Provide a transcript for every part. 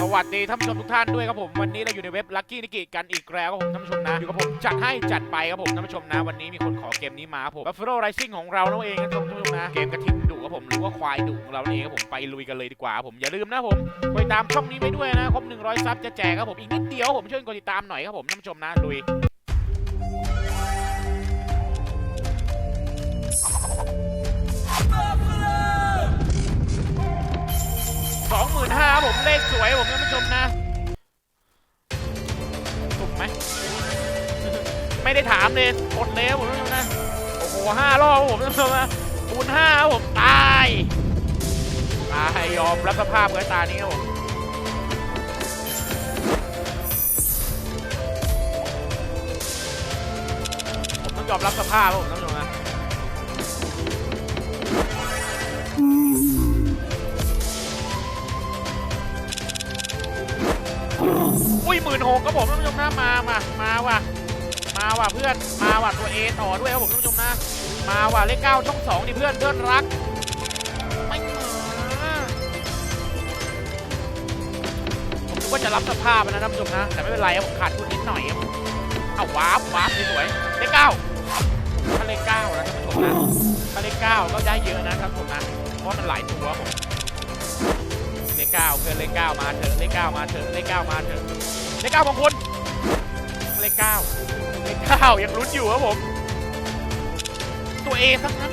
สวัสดีท่านผู้ชมทุกท่านด้วยครับผมวันนี้เราอยู่ในเว็บ Lucky นิกิกันอีกแล้วครับผมท่านผู้ชมนะอยู่กับผมจัดให้จัดไปครับผมท่านผู้ชมนะ วันนี้มีคนขอเกมนี้มาครับผม Buffalo Rising ของเรานั่นเองนะท่านผู้ชมนะเกมกระทิงดุครับผมหรือว่าควายดุของเรานั่นเองครับผมไปลุยกันเลยดีกว่าผมอย่าลืมนะผมไปตามช่องนี้ไปด้วยนะครบ100ซับจะแจกครับผมอีกนิดเดียวผมช่วยกดติดตามหน่อยครับผมท่านผู้ชมนะลุย ผมเลขสวยผมท่านผู้ชมนะถูกไหมไม่ได้ถามเลยกดเลยผมท่านผู้ชมนะโอ้โหห้ารอบผมท่านผู้ชมนะคูณห้าผมตายตายยอมรับสภาพกับตานี้ครับผมผมต้องยอมรับสภาพผมท่านผู้ชม อุ้ยหมื่นหกครับผมท่านผู้ชมนะมามามาว่ะมาว่ะเพื่อนมาว่ะตัวเอต่อด้วยครับผมท่านผู้ชมนะมาว่ะเลขเก้าช่องสองดิเพื่อนเพื่อนรักไม่มาผมคิดว่าจะรับสภาพนะท่านผู้ชมนะ แต่ไม่เป็นไรครับผมขาดทุนนิดหน่อยครับเอาวาร์ปวาร์ปสวยเลขเก้าถ้าเลขเก้านะท่านผู้ชมนะถ้าเลขเก้าก็ได้เยอะนะครับผมนะเพราะมันหลายตัวผมเลขเก้าเพื่อนเลขเก้ามาเถอะเลขเก้ามาเถอะเลขเก้ามาเถอะ เลขเก้าของคุณเลขเก้าเลขเก้ายังลุ้นอยู่ครับผม ตัวเอทั้งนั้น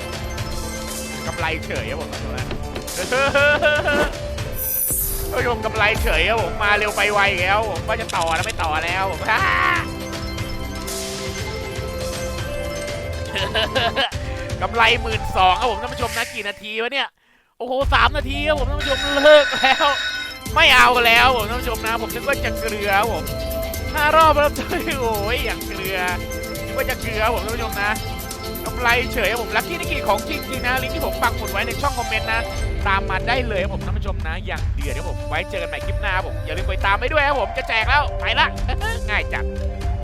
กำไรเฉยครับผมตรงนั้นผู้ชมกำไรเฉยครับผมมาเร็วไปไวแล้วผมว่าจะต่อแล้วไม่ต่อแล้วผมกำไรหมื่นสองครับผมท่านผู้ชมนะกี่นาทีวะเนี่ย โอ้โหสามนาทีครับผมท่านผู้ชมเลิกแล้ว ไม่เอาแล้วผมท่านผู้ชมนะ ผมนึกว่าจะเกลือผมห้ารอบแล้วโอ้ยอย่างเกลือนึกว่าจะเกลือผมท่านผู้ชมนะกำไรเฉยผมลัคกี้นิกิของจริงจริงนะลิงก์ที่ผมปักหมุดไว้ในช่องคอมเมนต์นะตามมาได้เลยผมท่านผู้ชมนะ อย่างเดือดเดี๋ยวผมไว้เจอกันใหม่คลิปหน้าผมอย่าลืมไปตามไปด้วยครับผมจะแจกแล้วไปละง่ายจัด